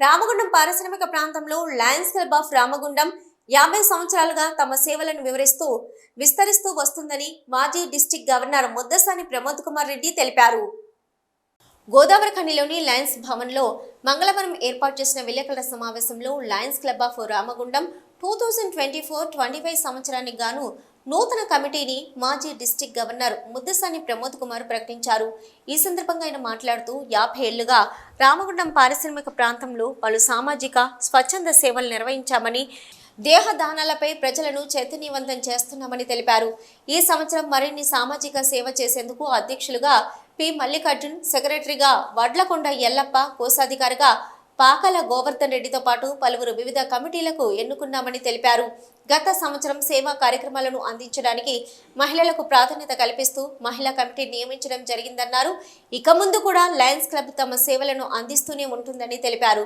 రామగుండం పారిశ్రామిక ప్రాంతంలో Lions club of Ramagundam యాభై సంవత్సరాలుగా తమ సేవలను వివరిస్తూ విస్తరిస్తూ వస్తుందని మాజీ డిస్టిక్ గవర్నర్ ముద్దసాని ప్రమోద్ కుమార్ రెడ్డి తెలిపారు. గోదావరి ఖండిలోని లయన్స్ భవన్లో మంగళవారం ఏర్పాటు చేసిన విలేకరుల సమావేశంలో lions club of Ramagundam two thousand twenty four twenty five సంవత్సరానికి గాను నూతన కమిటీని మాజీ డిస్టిక్ గవర్నర్ ముద్దసాని ప్రమోద్ కుమార్ ప్రకటించారు. ఈ సందర్భంగా ఆయన మాట్లాడుతూ యాభై ఏళ్ళుగా రామగుండం పారిశ్రామిక ప్రాంతంలో పలు సామాజిక స్వచ్ఛంద సేవలు నిర్వహించామని దేహదానాలపై ప్రజలను చైతన్యవంతం చేస్తున్నామని తెలిపారు. ఈ సంవత్సరం మరిన్ని సామాజిక సేవ చేసేందుకు అధ్యక్షులుగా పి. మల్లికార్జున్ సెక్రటరీగా వడ్లకొండ ఎల్లప్ప కోశాధికారిగా పాకల గోవర్ధన్ రెడ్డితో పాటు పలువురు వివిధ కమిటీలకు ఎన్నుకున్నామని తెలిపారు. గత సంవత్సరం సేవా కార్యక్రమాలను అందించడానికి మహిళలకు ప్రాధాన్యత కల్పిస్తూ మహిళా కమిటీ నియమించడం జరిగిందన్నారు. ఇక ముందు కూడా లయన్స్ క్లబ్ తమ సేవలను అందిస్తూనే ఉంటుందని తెలిపారు.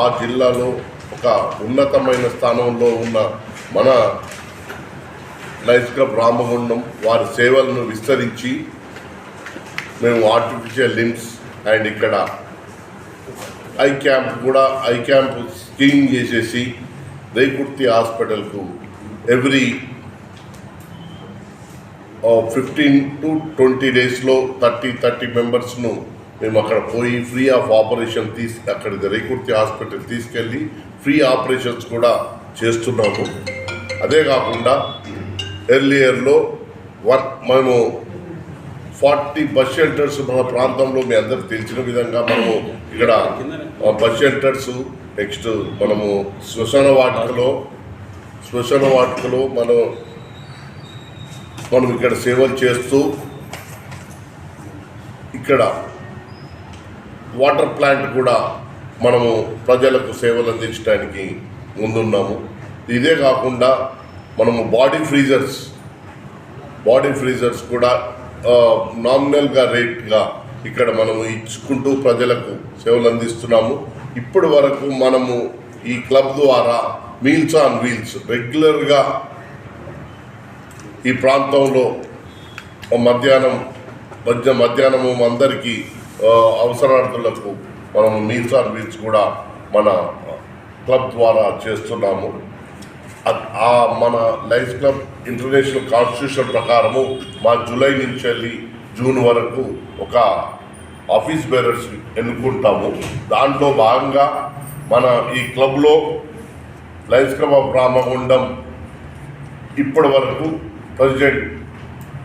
ఆ జిల్లాలో ఒక ఉన్నతమైన స్థానంలో ఉన్న మన లైన్స్ క్లబ్ రామగుండం వారి సేవలను విస్తరించి మేము ఆర్టిఫిషియల్ లిమ్స్ అండ్ ఇక్కడ ఐ క్యాంప్ కూడా ఐ క్యాంప్ స్కీమ్ చేసేసి రేకుర్తి హాస్పిటల్కు ఎవ్రీ ఫిఫ్టీన్ టు ట్వంటీ డేస్లో థర్టీ థర్టీ మెంబర్స్ను మేము అక్కడ పోయి ఫ్రీ ఆఫ్ ఆపరేషన్ తీసి అక్కడ రేకుర్తి హాస్పిటల్ తీసుకెళ్ళి ఫ్రీ ఆపరేషన్స్ కూడా చేస్తున్నాము. అదే కాకుండా ఎర్లియర్లో వన్ మేము ఫార్టీ బస్ షెల్టర్స్ మన ప్రాంతంలో మీ అందరికి తెలిసిన విధంగా మనము ఇక్కడ బస్ షెల్టర్స్ నెక్స్ట్ మనము శ్మశాన వాటికలో శ్మశాన వాటికలో మనం మనం ఇక్కడ సేవలు చేస్తూ ఇక్కడ వాటర్ ప్లాంట్ కూడా మనము ప్రజలకు సేవలు అందించడానికి ముందున్నాము. ఇదే కాకుండా మనము బాడీ ఫ్రీజర్స్ బాడీ ఫ్రీజర్స్ కూడా నామినల్గా రేట్గా ఇక్కడ మనము ఇచ్చుకుంటూ ప్రజలకు సేవలు అందిస్తున్నాము. ఇప్పటి వరకు మనము ఈ క్లబ్ ద్వారా మీల్స్ ఆన్ వీల్స్ రెగ్యులర్గా ఈ ప్రాంతంలో మధ్యాహ్నం మధ్య మధ్యాహ్నము అందరికీ అవసరార్థులకు మనం మీల్స్ ఆన్ వీల్స్ కూడా మన క్లబ్ ద్వారా చేస్తున్నాము. మన లైఫ్ క్లబ్ ఇంటర్నేషనల్ కాన్స్టిట్యూషన్ ప్రకారము మా జూలై నుంచి వెళ్ళి జూన్ వరకు ఒక ఆఫీస్ బేరర్స్ ఎన్నుకుంటాము. దాంట్లో భాగంగా మన ఈ క్లబ్లో లైన్స్ క్లబ్ ఆఫ్ రామగుండం ఇప్పటి వరకు ప్రెసిడెంట్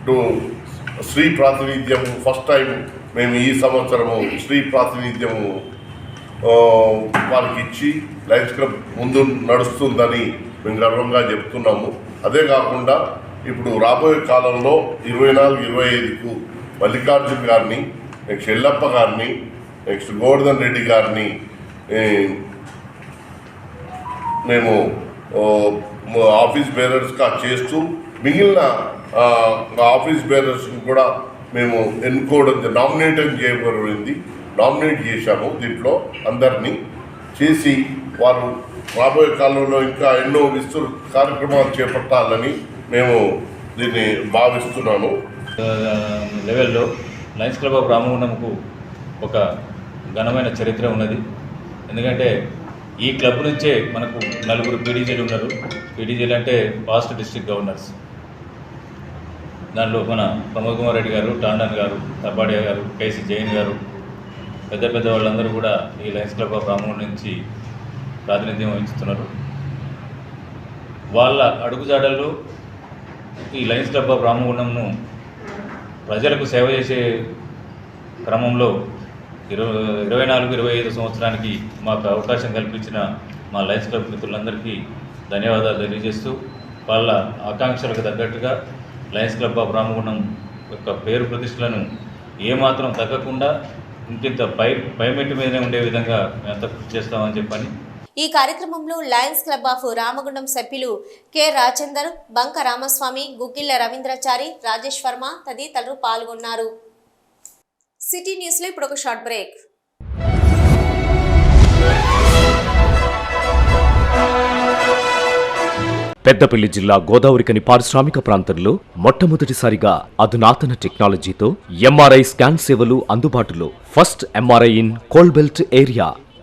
టు స్త్రీ ప్రాతినిధ్యము ఫస్ట్ టైం మేము ఈ సంవత్సరము స్త్రీ ప్రాతినిధ్యము వారికి ఇచ్చి లైన్స్ క్లబ్ ముందు నడుస్తుందని మేము గర్వంగా చెప్తున్నాము. అదే కాకుండా ఇప్పుడు రాబోయే కాలంలో ఇరవై నాలుగు ఇరవై ఐదుకు మల్లికార్జున్ గారిని నెక్స్ట్ ఎల్లప్ప గారిని నెక్స్ట్ గోవర్ధన్ రెడ్డి గారిని మేము ఆఫీస్ బేరర్స్గా చేస్తూ మిగిలిన ఆఫీస్ బేరర్స్ని కూడా మేము ఎన్నుకోవడం నామినేట్ చేయబడింది. నామినేట్ చేశాము దీంట్లో అందరినీ చేసి వారు రాబోయే కాలంలో ఇంకా ఎన్నో విస్తృత కార్యక్రమాలు చేపట్టాలని మేము దీన్ని భావిస్తున్నాను లెవెల్లో లయన్స్ క్లబ్ ఆఫ్ రామగుండంకు ఒక ఘనమైన చరిత్ర ఉన్నది. ఎందుకంటే ఈ క్లబ్ నుంచే మనకు నలుగురు పీడీజీలు ఉన్నారు. పీడీజీలు అంటే పాస్ట్ డిస్టిక్ గవర్నర్స్. దానిలో మన ప్రమోద్ కుమార్ రెడ్డి గారు టాండన్ గారు తబ్బాడే గారు కేసీ జైన్ గారు పెద్ద పెద్ద వాళ్ళందరూ కూడా ఈ లయన్స్ క్లబ్ ఆఫ్ రామగుండం నుంచి ప్రాతినిధ్యం వహిస్తున్నారు. వాళ్ళ అడుగుజాడల్లో ఈ లయన్స్ క్లబ్ ఆఫ్ రామగుండంను ప్రజలకు సేవ చేసే క్రమంలో ఇరవై ఇరవై నాలుగు ఇరవై ఐదు సంవత్సరానికి మాకు అవకాశం కల్పించిన మా లయన్స్ క్లబ్ మిత్రులందరికీ ధన్యవాదాలు తెలియజేస్తూ వాళ్ళ ఆకాంక్షలకు తగ్గట్టుగా లయన్స్ క్లబ్ ఆఫ్ రామగుండం యొక్క పేరు ప్రతిష్టలను ఏమాత్రం తగ్గకుండా ఇంకింత పై పైమెట్టు మీదనే ఉండే విధంగా మేమంతా కృషి చేస్తామని చెప్పని ఈ కార్యక్రమంలో లయన్స్ క్లబ్ ఆఫ్ రామగుండం సభ్యులు కె రాజేందర్ బంక రామస్వామి గుగ్గిళ్ళ రవీంద్రాచారి రాజేష్ వర్మ తదితరులు పాల్గొన్నారు. సిటీ న్యూస్లో ఇప్పుడు ఒక షార్ట్ బ్రేక్. పెద్దపల్లి జిల్లా గోదావరికని పారిశ్రామిక ప్రాంతంలో మొట్టమొదటిసారిగా అధునాతన టెక్నాలజీతో ఎంఆర్ఐ స్కాన్ సేవలు అందుబాటులో. First MRI in coal belt area.